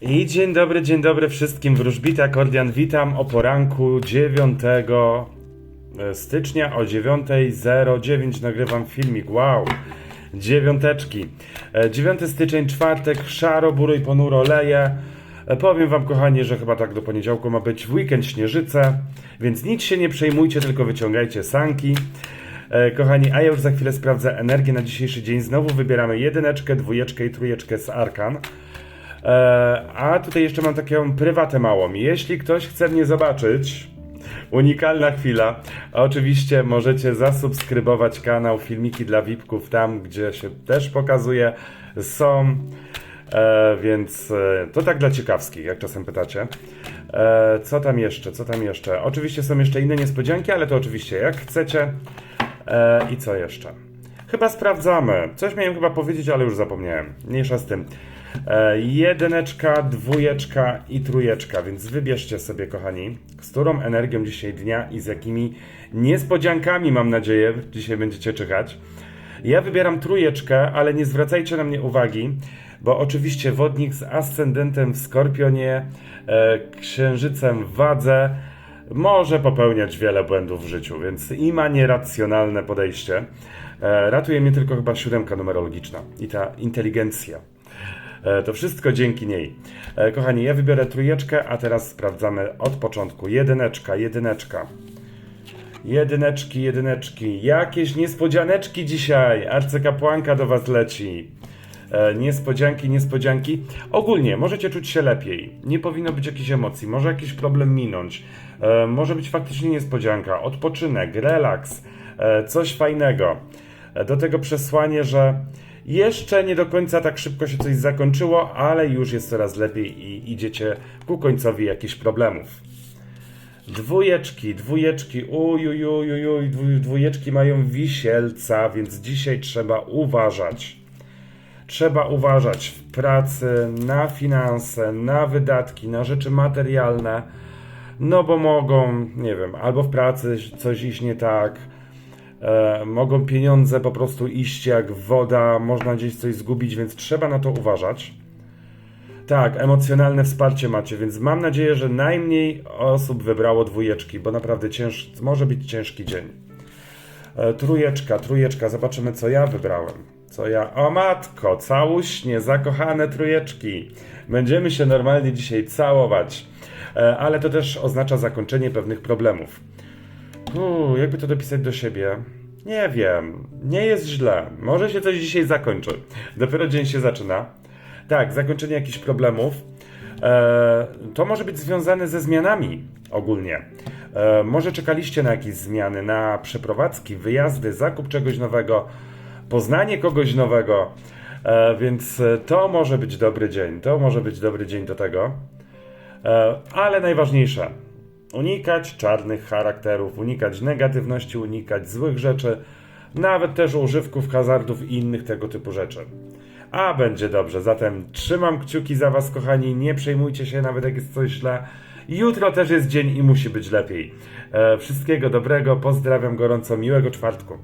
I dzień dobry, dzień dobry wszystkim. Wróżbita Kordian, witam o poranku 9 stycznia o 9.09 nagrywam filmik. Wow, dziewiąteczki. E, 9 styczeń, czwartek, szaro, buro i ponuro leje. E, Powiem wam, kochani, że chyba tak do poniedziałku ma być w weekend śnieżyce, więc nic się nie przejmujcie, tylko wyciągajcie sanki. E, Kochani, a ja już za chwilę sprawdzę energię na dzisiejszy dzień. Znowu wybieramy jedyneczkę, dwójeczkę i trójeczkę z Arkan. E, a tutaj jeszcze mam taką prywatę małą. Jeśli ktoś chce mnie zobaczyć, unikalna chwila, oczywiście możecie zasubskrybować kanał Filmiki dla VIPków tam, gdzie się też pokazuje. Są, e, więc e, to tak dla ciekawskich, jak czasem pytacie. E, co tam jeszcze, co tam jeszcze? Oczywiście są jeszcze inne niespodzianki, ale to oczywiście jak chcecie. E, I co jeszcze? Chyba sprawdzamy. Coś miałem chyba powiedzieć, ale już zapomniałem. Mniejsza z tym. E, jedyneczka, dwójeczka i trójeczka, więc wybierzcie sobie, kochani, z którą energią dzisiaj dnia i z jakimi niespodziankami, mam nadzieję, dzisiaj będziecie czyhać. Ja wybieram trójeczkę, ale nie zwracajcie na mnie uwagi, bo oczywiście wodnik z ascendentem w Skorpionie, e, księżycem w Wadze, może popełniać wiele błędów w życiu, więc i ma nieracjonalne podejście. E, ratuje mnie tylko chyba siódemka numerologiczna i ta inteligencja. E, to wszystko dzięki niej. E, kochani, ja wybiorę trójeczkę, a teraz sprawdzamy od początku. Jedyneczka, jedyneczka. Jedyneczki, jedyneczki. Jakieś niespodzianeczki dzisiaj. Arcykapłanka do Was leci. E, niespodzianki, niespodzianki. Ogólnie możecie czuć się lepiej. Nie powinno być jakichś emocji. Może jakiś problem minąć. Może być faktycznie niespodzianka. Odpoczynek, relaks. Coś fajnego. Do tego przesłanie, że jeszcze nie do końca tak szybko się coś zakończyło, ale już jest coraz lepiej i idziecie ku końcowi jakichś problemów. Dwójeczki, dwójeczki, ujujujujuj, dwójeczki mają wisielca, więc dzisiaj trzeba uważać. Trzeba uważać w pracy, na finanse, na wydatki, na rzeczy materialne, no bo mogą, nie wiem, albo w pracy coś iść nie tak, e, mogą pieniądze po prostu iść jak woda, można gdzieś coś zgubić, więc trzeba na to uważać. Tak, emocjonalne wsparcie macie, więc mam nadzieję, że najmniej osób wybrało dwójeczki, bo naprawdę cięż, może być ciężki dzień. E, trójeczka, trójeczka, zobaczymy co ja wybrałem. Co ja. O matko, całuśnie, zakochane trójeczki. Będziemy się normalnie dzisiaj całować. E, ale to też oznacza zakończenie pewnych problemów. Jakby to dopisać do siebie? Nie wiem, nie jest źle. Może się coś dzisiaj zakończy. Dopiero dzień się zaczyna. Tak, zakończenie jakichś problemów. E, to może być związane ze zmianami ogólnie. E, może czekaliście na jakieś zmiany, na przeprowadzki, wyjazdy, zakup czegoś nowego, poznanie kogoś nowego. E, więc e, to może być dobry dzień. To może być dobry dzień do tego. E, ale najważniejsze, unikać czarnych charakterów, unikać negatywności, unikać złych rzeczy, nawet też używków, hazardów i innych tego typu rzeczy. A będzie dobrze, zatem trzymam kciuki za Was, kochani. Nie przejmujcie się, nawet jak jest coś źle. Jutro też jest dzień i musi być lepiej. E, wszystkiego dobrego, pozdrawiam gorąco, miłego czwartku.